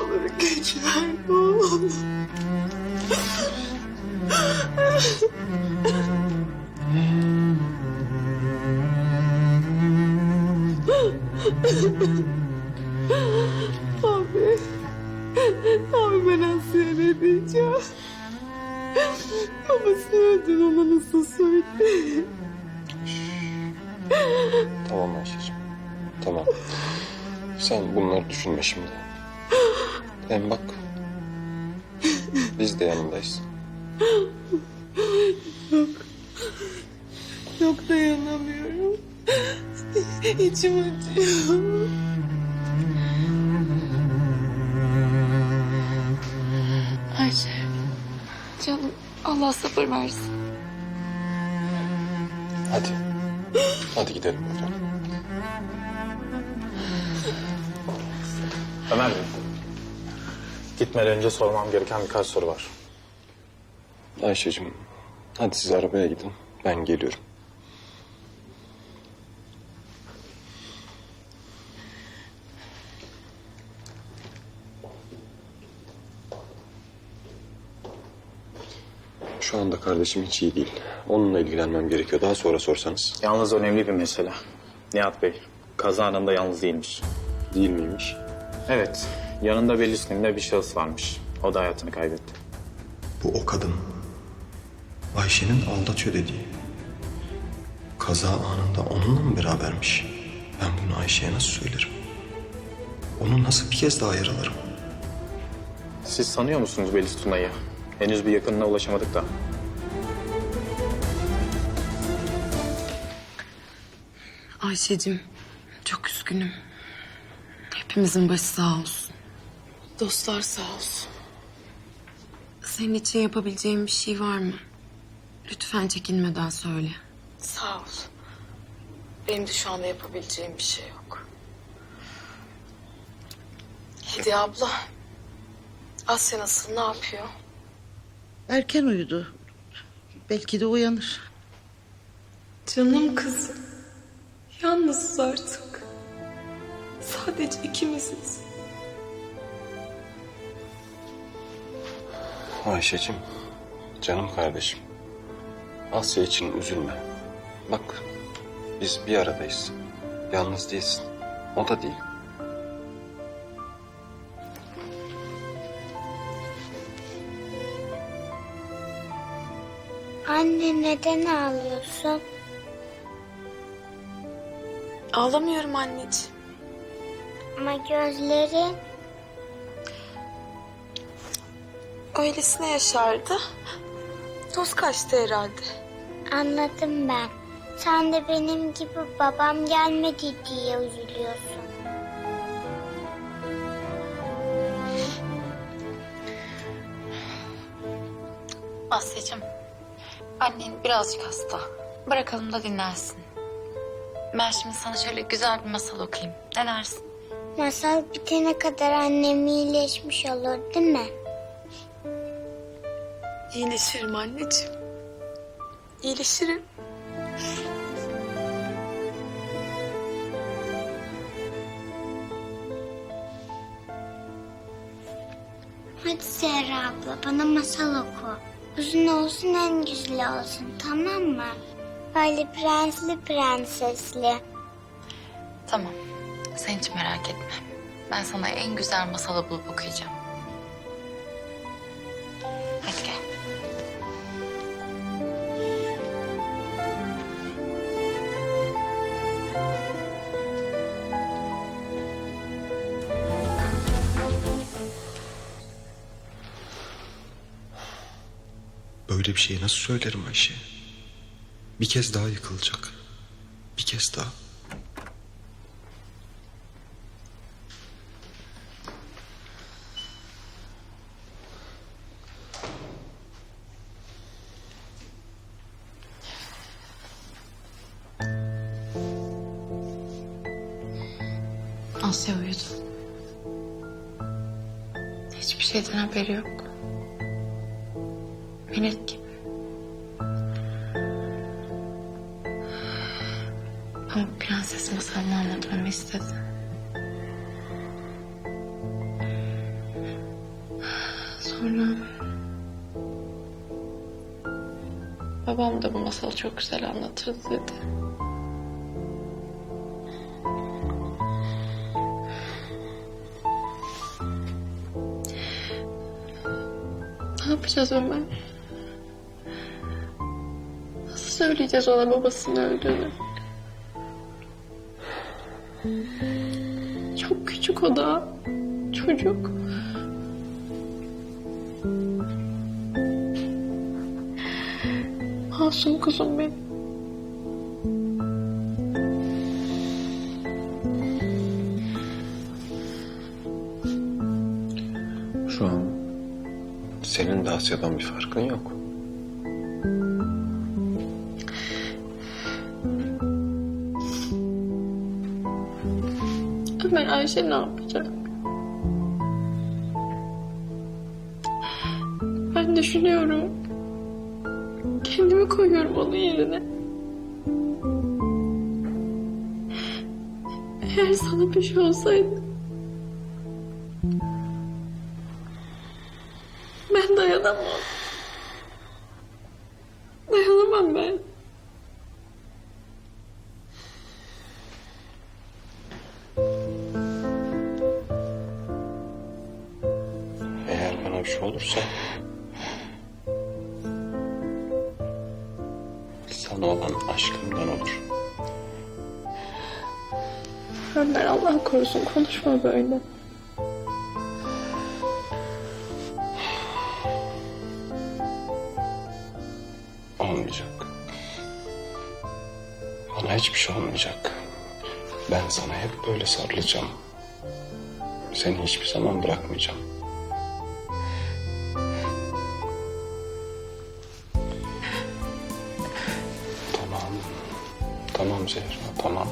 olur güç ver ne olur. Abi. Abi ben Aslı'ya ne diyeceğim? Babasını öldün ona nasıl söyle? Tamam Ayşe'cim. Tamam. Sen bunları düşünme şimdi. Hem bak. Biz de yanındayız. Çok dayanamıyorum. İçim acıyor. Ayşe. Canım Allah sabır versin. Hadi. Hadi gidelim buradan. Ömer Bey. Gitmeden önce sormam gereken birkaç soru var. Ayşe'cim. Hadi siz arabaya gidin. Ben geliyorum. Şu anda kardeşim hiç iyi değil. Onunla ilgilenmem gerekiyor. Daha sonra sorsanız. Yalnız önemli bir mesele. Nihat Bey, kaza anında yalnız değilmiş. Değil miymiş? Evet, yanında Belli isminde bir şahıs varmış. O da hayatını kaybetti. Bu o kadın. Ayşe'nin aldatıyor dediği. Kaza anında onunla mı berabermiş? Ben bunu Ayşe'ye nasıl söylerim? Onu nasıl bir kez daha yaralarım? Siz sanıyor musunuz Belis Tuna'yı? Henüz bir yakınına ulaşamadık da. Ayşe'cim çok üzgünüm. Hepimizin başı sağ olsun. Dostlar sağ olsun. Senin için yapabileceğim bir şey var mı? Lütfen çekinmeden söyle. Sağ ol. Benim de şu anda yapabileceğim bir şey yok. Hediye abla. Asya nasıl, ne yapıyor? Erken uyudu. Belki de uyanır. Canım kızım. Yalnızız artık. Sadece ikimiziz. Ayşe'cim. Canım kardeşim. Asya için üzülme. Bak. Biz bir aradayız. Yalnız değilsin. O da değil. Anne neden ağlıyorsun? Ağlamıyorum anneciğim. Ama gözlerin Öylesine yaşardı. Toz kaçtı herhalde. anladım ben. Sen de benim gibi babam gelmedi diye üzülüyorsun. Asya'cığım, annen birazcık hasta. Bırakalım da dinlensin. Ben şimdi sana şöyle güzel bir masal okuyayım. Ne dersin? Masal bitene kadar annem iyileşmiş olur değil mi? İyileşirim anneciğim. İyileşirim. Hadi Zehra abla bana masal oku. Uzun olsun en güzeli olsun tamam mı? Böyle prensli prensesli. Tamam. Sen hiç merak etme. Ben sana en güzel masalı bulup okuyacağım. Böyle bir şeyi nasıl söylerim Ayşe? Bir kez daha yıkılacak. Bir kez daha. Asya uyudu. Hiçbir şeyden haberi yok. Melek prenses masalını anlatmamı istedi. Sonra... Babam da bu masalı çok güzel anlatırdı dedi. Ne yapacağız Ömer? Nasıl söyleyeceğiz ona babasının öldüğünü? Çok küçük o da. Çocuk. Masum kuzum benim. Şu an senin de Asya'dan bir farkın yok. Ömer Ayşe ne yapacak? Ben düşünüyorum. Kendimi koyuyorum onun yerine. Eğer sana bir şey olsaydı... Ben. Dayanamam böyle. Olmayacak. Bana hiçbir şey olmayacak. Ben sana hep böyle sarılacağım. Seni hiçbir zaman bırakmayacağım. Tamam. Tamam Zehra, tamam.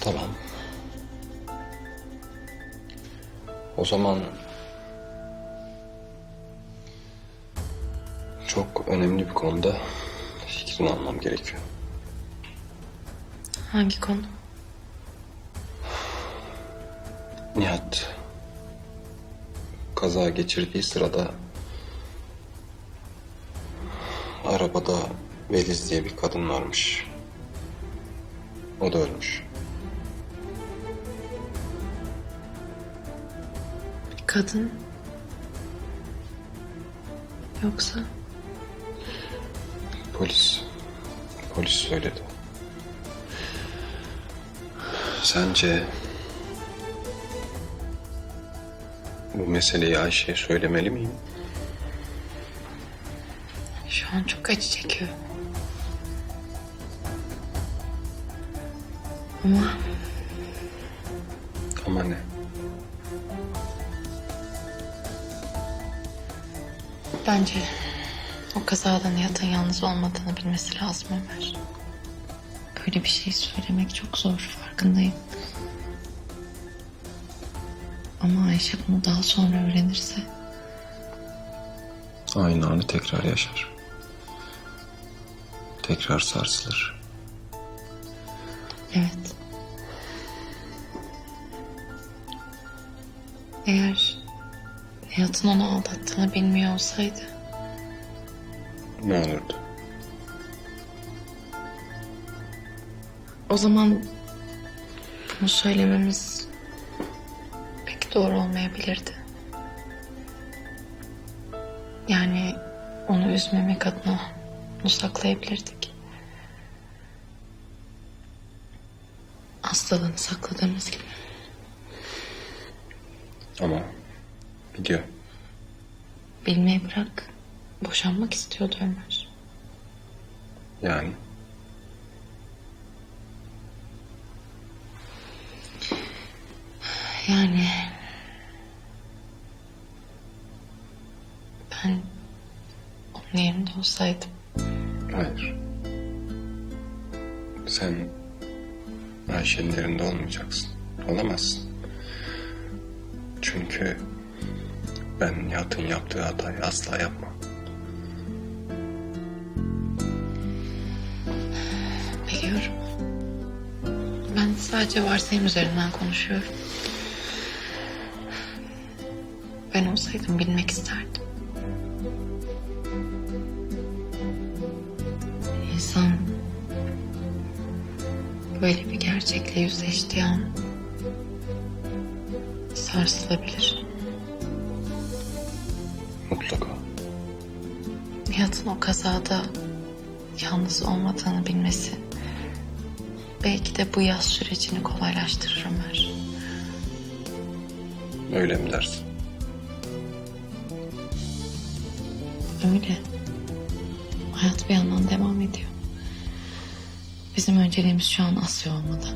Tamam. O zaman çok önemli bir konuda fikrini almam gerekiyor. Hangi konu? Nihat kaza geçirdiği sırada arabada Veliz diye bir kadın varmış. O da ölmüş. Kadın. Yoksa Polis. Polis söyledi. Sence bu meseleyi Ayşe'ye söylemeli miyim? şu an çok acı çekiyor. Ama Ama ne? Bence o kazada Nihat'ın yalnız olmadığını bilmesi lazım Ömer. Böyle bir şey söylemek çok zor farkındayım. Ama Ayşe bunu daha sonra öğrenirse Aynı anı tekrar yaşar. Tekrar sarsılır. Evet. Eğer Nihat'ın onu aldattığını bilmiyor olsaydı Ne olurdu? o zaman bunu söylememiz pek doğru olmayabilirdi. Yani onu üzmemek adına bunu saklayabilirdik. Hastalığını sakladığımız gibi. Ama biliyor. Bilmeyi bırak. Boşanmak istiyordu Ömer. Yani Yani... Ben onu yerinde olsaydım. Hayır. Sen Ayşe'nin yerinde olmayacaksın. Olamazsın. Çünkü ben Nihat'ın yaptığı hatayı asla yapmam. Biliyorum. Ben sadece varsayım üzerinden konuşuyorum. Ben olsaydım bilmek isterdim. İnsan böyle bir gerçekle yüzleştiği an sarsılabilir. Nihat'ın o kazada yalnız olmadığını bilmesi belki de bu yaz sürecini kolaylaştırır Ömer. Öyle mi dersin? Öyle. Hayat bir yandan devam ediyor. Bizim önceliğimiz şu an Asya olmalı.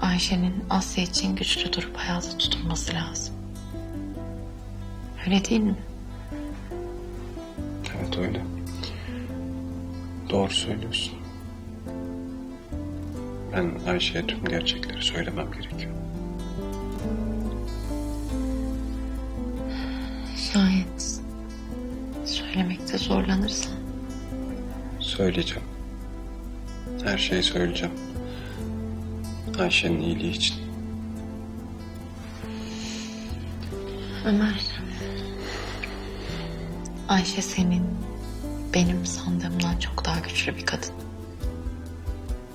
Ayşe'nin Asya için güçlü durup hayata tutunması lazım. Öyle değil mi? Öyle. Doğru söylüyorsun. Ben Ayşe'ye tüm gerçekleri söylemem gerekiyor. Şayet söylemekte zorlanırsan Söyleyeceğim. Her şeyi söyleyeceğim. Ayşe'nin iyiliği için. Ömer. Ayşe senin benim sandığımdan çok daha güçlü bir kadın.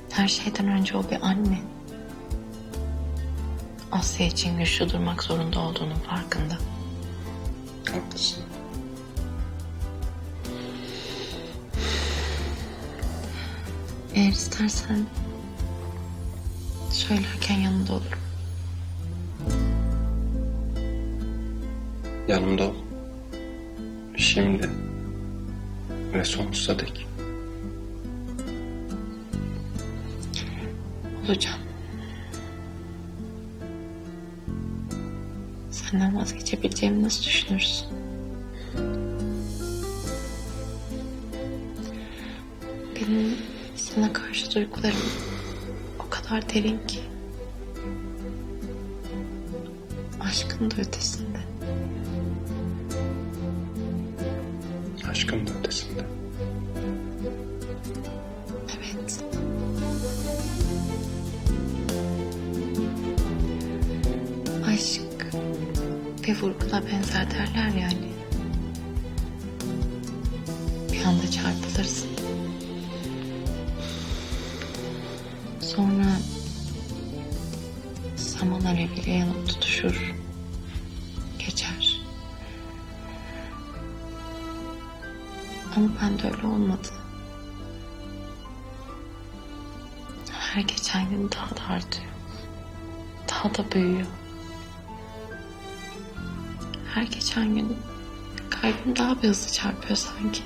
Her şeyden önce o bir anne. Asya için güçlü durmak zorunda olduğunun farkında. Haklısın. Eğer istersen söylerken yanında olurum. Yanımda ol. Şimdi ve sonsuza dek. Olacağım. Senden vazgeçebileceğimi nasıl düşünürsün? Benim sana karşı duygularım o kadar derin ki. Aşkın da ötesinde. Aşkın da ötesinde. Evet. Aşk bir vurguna benzer derler yani. Bir anda çarpılırsın. Sonra saman aleviyle yanıp tutuşur. Ben de öyle olmadı. Her geçen gün daha da artıyor. Daha da büyüyor. Her geçen gün kalbim daha bir hızlı çarpıyor sanki.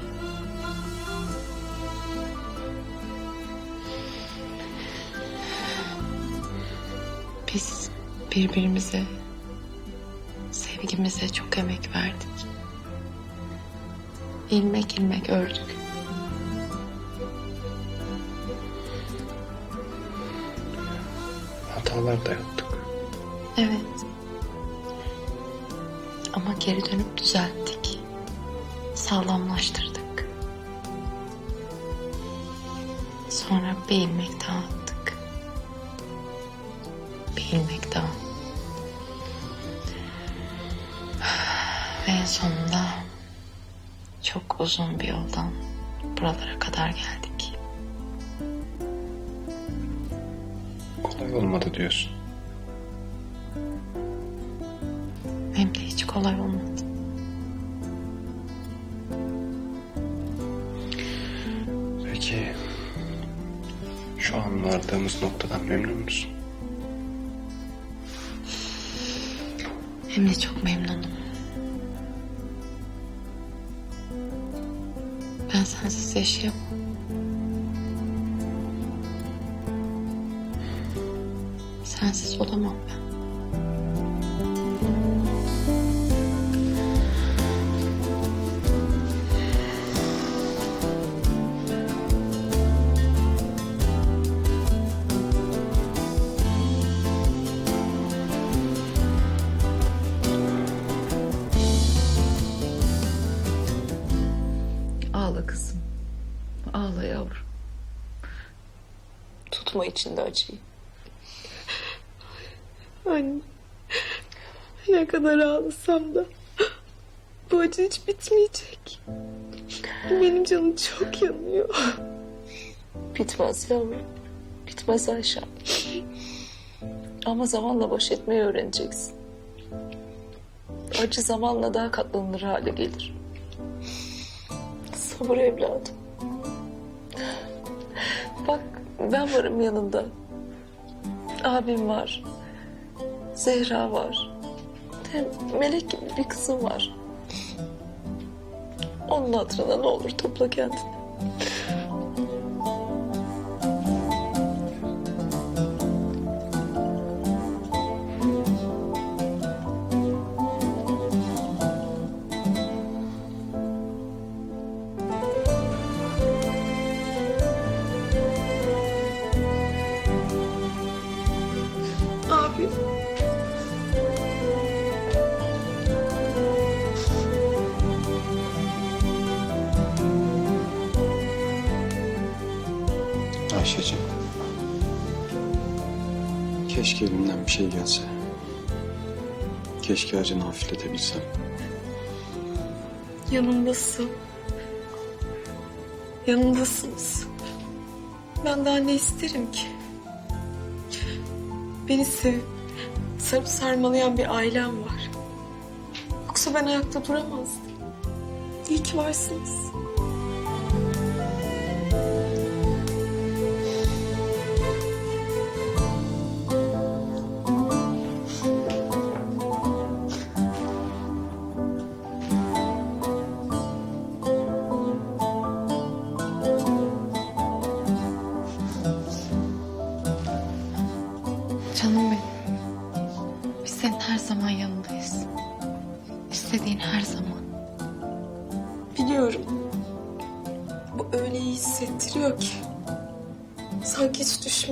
Biz birbirimize, sevgimize çok emek verdik. İlmek ilmek ördük. Hatalar da yaptık. Evet. Ama geri dönüp düzelttik. Sağlamlaştırdık. Sonra bir ilmek daha attık. Bir ilmek daha. Ve en sonunda çok uzun bir yoldan buralara kadar geldik. Kolay olmadı diyorsun. Hem de hiç kolay olmadı. Peki şu an vardığımız noktadan memnun musun? Hem de çok memnunum. Ben sensiz yaşayamam. Sensiz olamam ben. Tutma içinde acıyı. Anne. Ne kadar ağlasam da bu acı hiç bitmeyecek. Benim canım çok yanıyor. Bitmez yavrum. Bitmez Ayşe. Ama zamanla baş etmeyi öğreneceksin. Acı zamanla daha katlanılır hale gelir. Sabır evladım. Ben varım yanında. Abim var. Zehra var. Hem melek gibi bir kızım var. Onun hatırına ne olur topla kendini. Abi. Ayşe'cim. Keşke elimden bir şey gelse. Keşke acını hafifletebilsem. Yanımdasın. Yanımdasınız. Ben daha ne isterim ki? Beni sevip sarıp sarmalayan bir ailem var. Yoksa ben ayakta duramazdım. İyi ki varsınız.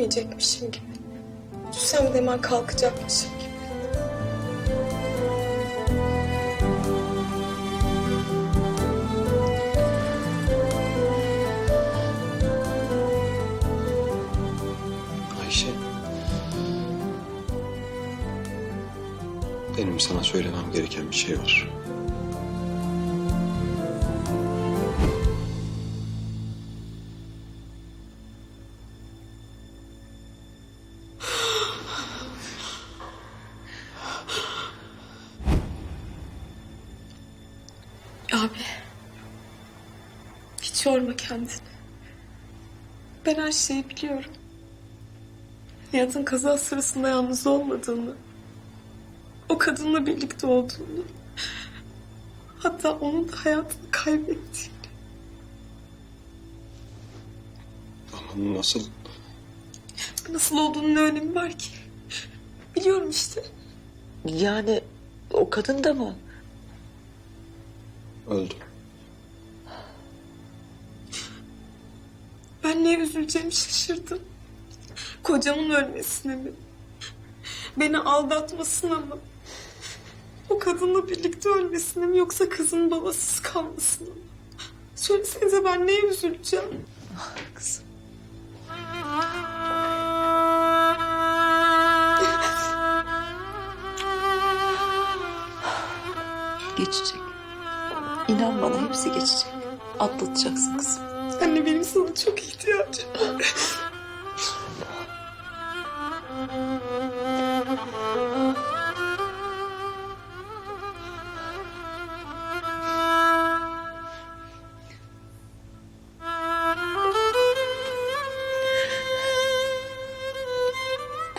Düşmeyecekmişim gibi. Düşsem de hemen kalkacakmışım gibi. Ayşe. Benim sana söylemem gereken bir şey var. Şeyi biliyorum. Nihat'ın kaza sırasında yalnız olmadığını. O kadınla birlikte olduğunu. Hatta onun da hayatını kaybettiğini. Ama nasıl? Nasıl olduğunun ne önemi var ki? Biliyorum işte. Yani o kadın da mı? Öldü. Ben neye üzüleceğimi şaşırdım. Kocamın ölmesine mi? Beni aldatmasına mı? O kadınla birlikte ölmesine mi yoksa kızın babasız kalmasına mı? Söylesenize ben neye üzüleceğim? Kızım. Geçecek. İnan bana hepsi geçecek. Atlatacaksın kızım. Anne benim sana çok ihtiyacım var.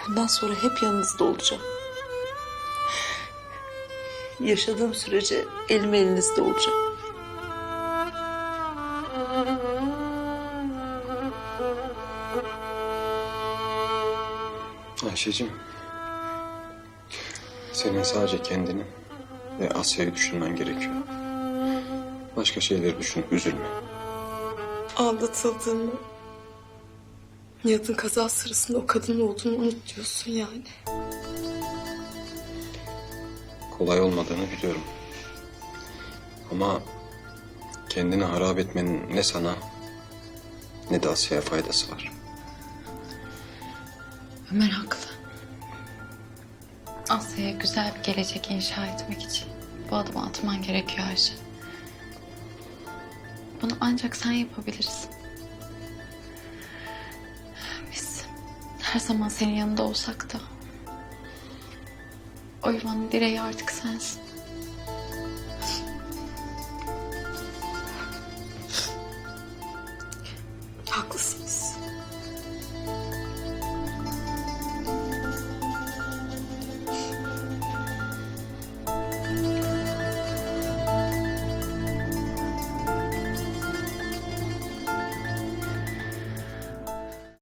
Bundan sonra hep yanınızda olacağım. Yaşadığım sürece elim elinizde olacak. Ayşe'cim. Senin sadece kendini ve Asya'yı düşünmen gerekiyor. Başka şeyleri düşünüp üzülme. Aldatıldığımı, Nihat'ın kaza sırasında o kadın olduğunu unut diyorsun yani. Kolay olmadığını biliyorum. Ama Kendini harap etmenin ne sana ne de Asya'ya faydası var. Ömer haklı. Asya'ya güzel bir gelecek inşa etmek için bu adımı atman gerekiyor Ayşe. Bunu ancak sen yapabilirsin. Biz her zaman senin yanında olsak da o yuvanın direği artık sensin.